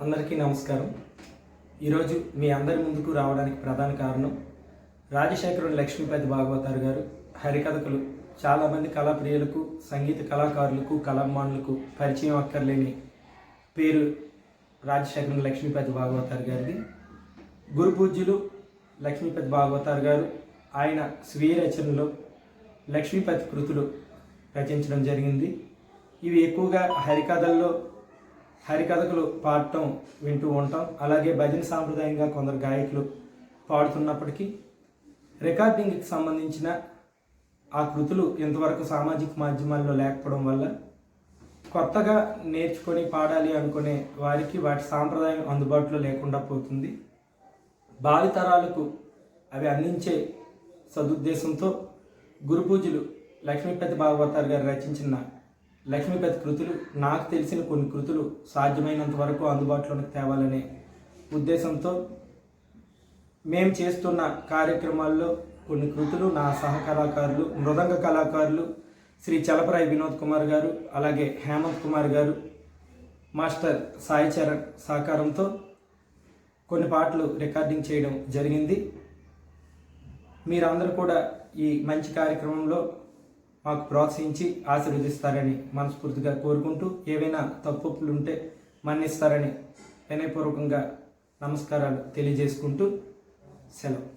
అందరికీ నమస్కారం. ఈరోజు మీ అందరి ముందుకు రావడానికి ప్రధాన కారణం రాజశేఖరుడు లక్ష్మీపతి భాగవతారు గారు. హరికథకులు చాలామంది కళాప్రియులకు సంగీత కళాకారులకు కళాభిమానులకు పరిచయం అక్కర్లేని పేరు రాజశేఖరుడు లక్ష్మీపతి భాగవతారు గారిది. గురు పూజ్యులు లక్ష్మీపతి భాగవతారు గారు. ఆయన స్వీయ రచనలో లక్ష్మీపతి కృతులు రచించడం జరిగింది. ఇవి ఎక్కువగా హరికథల్లో హరికథకులు పాడటం వింటూ ఉంటాం. అలాగే భజన సాంప్రదాయంగా కొందరు గాయకులు పాడుతున్నప్పటికీ రికార్డింగ్కి సంబంధించిన ఆ కృతులు ఇంతవరకు సామాజిక మాధ్యమాల్లో లేకపోవడం వల్ల కొత్తగా నేర్చుకొని పాడాలి అనుకునే వారికి వాటి సాంప్రదాయం అందుబాటులో లేకుండా పోతుంది. భావితరాలకు అవి అందించే సదుద్దేశంతో గురు పూజలు లక్ష్మీపతి భాగవతారు గారు రచించిన లక్ష్మీపతి కృతులు నాకు తెలిసిన కొన్ని కృతులు సాధ్యమైనంత వరకు అందుబాటులోకి తేవాలనే ఉద్దేశంతో మేము చేస్తున్న కార్యక్రమాల్లో కొన్ని కృతులు నా సహకళాకారులు మృదంగ కళాకారులు శ్రీ చలపరాయి వినోద్ కుమార్ గారు అలాగే హేమంత్ కుమార్ గారు మాస్టర్ సాయి చరణ్ సహకారంతో కొన్ని పాటలు రికార్డింగ్ చేయడం జరిగింది. మీరందరూ కూడా ఈ మంచి కార్యక్రమంలో మాకు ప్రోత్సహించి ఆశీర్వదిస్తారని మనస్ఫూర్తిగా కోరుకుంటూ ఏవైనా తప్పులు ఉంటే మన్నిస్తారని వినయపూర్వకంగా నమస్కారాలు తెలియజేసుకుంటూ సెలవు.